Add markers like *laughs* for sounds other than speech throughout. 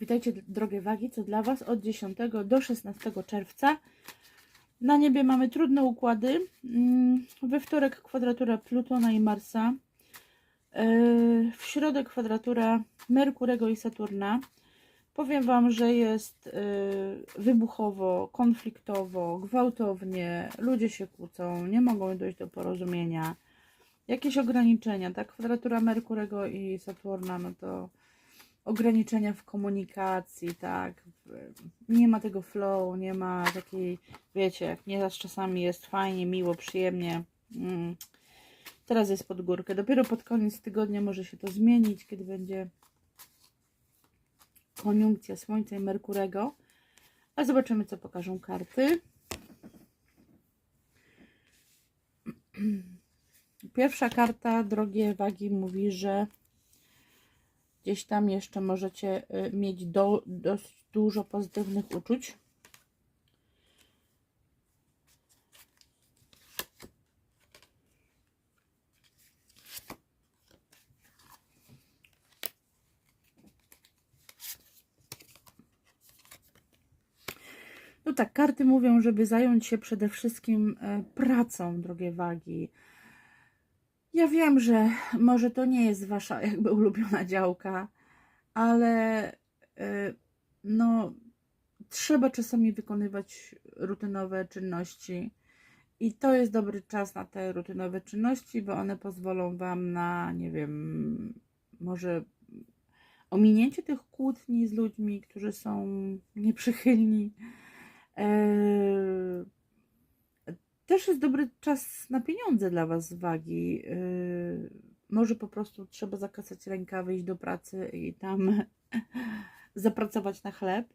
Witajcie, drogie wagi, co dla Was od 10 do 16 czerwca. Na niebie mamy trudne układy. Mm, We wtorek kwadratura Plutona i Marsa. Yy, W środę kwadratura Merkurego i Saturna. Powiem Wam, że jest yy, wybuchowo, konfliktowo, gwałtownie. Ludzie się kłócą, nie mogą dojść do porozumienia. Jakieś ograniczenia, tak? Kwadratura Merkurego i Saturna, no to ograniczenia w komunikacji, tak. Nie ma tego flow, nie ma takiej, wiecie, nieraz czasami jest fajnie, miło, przyjemnie. Mm. Teraz jest pod górkę. Dopiero pod koniec tygodnia może się to zmienić, kiedy będzie koniunkcja Słońca i Merkurego. A zobaczymy, co pokażą karty. *clears throat* Pierwsza karta, drogie wagi, mówi, że gdzieś tam jeszcze możecie y, mieć do, dość dużo pozytywnych uczuć. No tak, karty mówią, żeby zająć się przede wszystkim e, pracą, drogie wagi. Ja wiem, że może to nie jest wasza jakby ulubiona działka, ale y, no trzeba czasami wykonywać rutynowe czynności i to jest dobry czas na te rutynowe czynności, bo one pozwolą wam na, nie wiem, może ominięcie tych kłótni z ludźmi, którzy są nieprzychylni. Też jest dobry czas na pieniądze dla Was wagi. Yy, może po prostu trzeba zakasać rękawy, iść do pracy i tam *laughs* zapracować na chleb.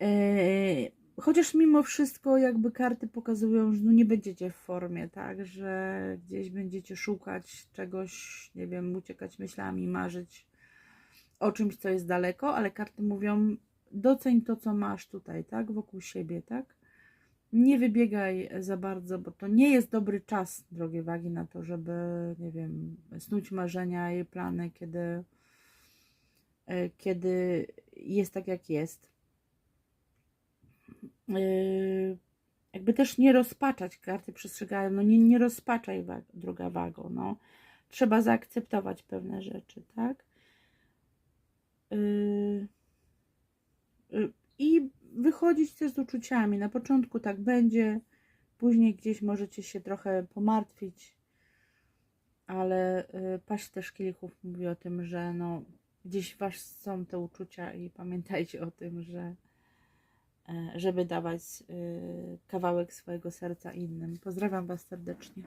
Yy, chociaż mimo wszystko jakby karty pokazują, że no nie będziecie w formie, tak, że gdzieś będziecie szukać czegoś, nie wiem, uciekać myślami, marzyć o czymś, co jest daleko, ale karty mówią doceń to, co masz tutaj, tak, wokół siebie, tak nie wybiegaj za bardzo, bo to nie jest dobry czas, drogie wagi, na to, żeby, nie wiem, snuć marzenia i plany, kiedy, e, kiedy jest tak, jak jest. Yy, Jakby też nie rozpaczać, karty przestrzegają, no nie, nie rozpaczaj, droga wago, no. Trzeba zaakceptować pewne rzeczy, tak? Yy, I wychodzić też z uczuciami. Na początku tak będzie, później gdzieś możecie się trochę pomartwić, ale y, paść też kielichów mówi o tym, że no, gdzieś was są te uczucia i pamiętajcie o tym, że e, żeby dawać y, kawałek swojego serca innym. Pozdrawiam Was serdecznie.